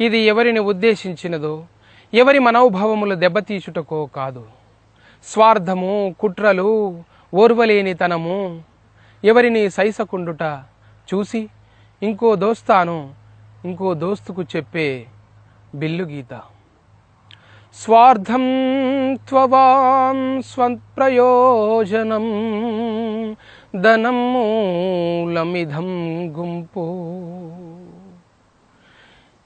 ఇది ఎవరిని ఉద్దేశించినదో ఎవరి మనోభావములు దెబ్బతీచుటకో కాదు. స్వార్థము కుట్రలు ఓర్వలేనితనము ఎవరిని సైసకుండుట చూసి ఇంకో దోస్తాను ఇంకో దోస్తుకు చెప్పే బిల్లు గీత. స్వార్థం త్వవాం స్వప్రయోజనం ధనం మూలమిధం గుంపు.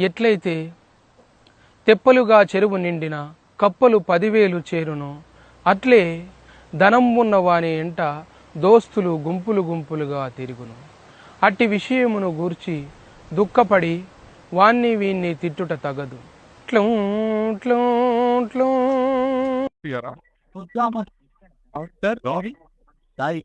ఎట్లయితే తెప్పలుగా చెరువు నిండిన కప్పలు పదివేలు చేరును అట్లే ధనం ఉన్నవాని ఎంట దోస్తులు గుంపులు గుంపులుగా తిరుగును. అట్టి విషయమును గూర్చి దుఃఖపడి వాణ్ణి వీణ్ణి తిట్టుట తగదు. ట్లూ ట్లూ ట్లూ. ఇయ్యరా? సార్ సాయి.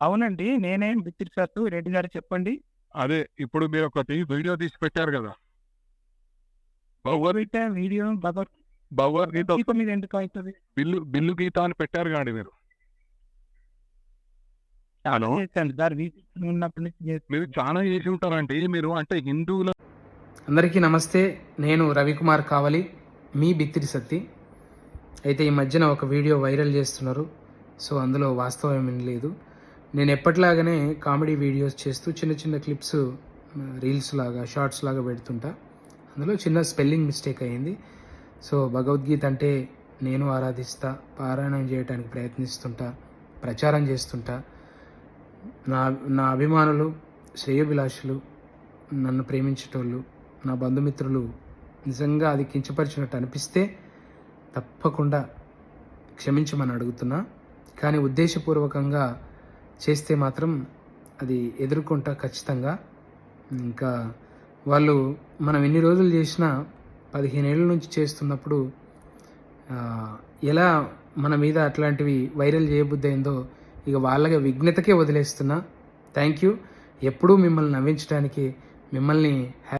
అవునండి నేనే బిత్తిరి సార్ రెడ్డి గారు చెప్పండి. అదే ఇప్పుడు మీరు ఒకటి వీడియో తీసి పెట్టారు కదా. భగవద్ పెట్టా వీడియో భగవద్గీత గీత మీద ఎందుకు అవుతుంది? బిల్లు బిల్లు గీత అని పెట్టారు కాండి మీరు. హలో. మీరు చాలా చేసి ఉంటారంటే మీరు అంటే హిందువుల అందరికీ నమస్తే నేను రవికుమార్ కావలి మీ బిత్తిరి సత్తి. అయితే ఈ మధ్యన ఒక వీడియో వైరల్ చేస్తున్నారు సో అందులో వాస్తవం ఏమీ లేదు. నేను ఎప్పటిలాగానే కామెడీ వీడియోస్ చేస్తూ చిన్న చిన్న క్లిప్స్ రీల్స్ లాగా షార్ట్స్ లాగా పెడుతుంటా. అందులో చిన్న స్పెల్లింగ్ మిస్టేక్ అయ్యింది. సో భగవద్గీత అంటే నేను ఆరాధిస్తా పారాయణం చేయడానికి ప్రయత్నిస్తుంటా ప్రచారం చేస్తుంటా. నా నా అభిమానులు శ్రేయోభిలాషులు నన్ను ప్రేమించేటోళ్ళు నా బంధుమిత్రులు నిజంగా అది కించపరిచినట్టు అనిపిస్తే తప్పకుండా క్షమించమని అడుగుతున్నా. కానీ ఉద్దేశపూర్వకంగా చేస్తే మాత్రం అది ఎదుర్కొంటా ఖచ్చితంగా. ఇంకా వాళ్ళు మనం ఎన్ని రోజులు చేసినా పదిహేను ఏళ్ళ నుంచి చేస్తున్నప్పుడు ఎలా మన మీద అట్లాంటివి వైరల్ చేయబుద్దయిందో ఇక వాళ్ళకి విఘ్నతకే వదిలేస్తున్నా. Thank you. ఎప్పుడూ మిమ్మల్ని నవ్వించడానికి మిమ్మల్ని హ్యా-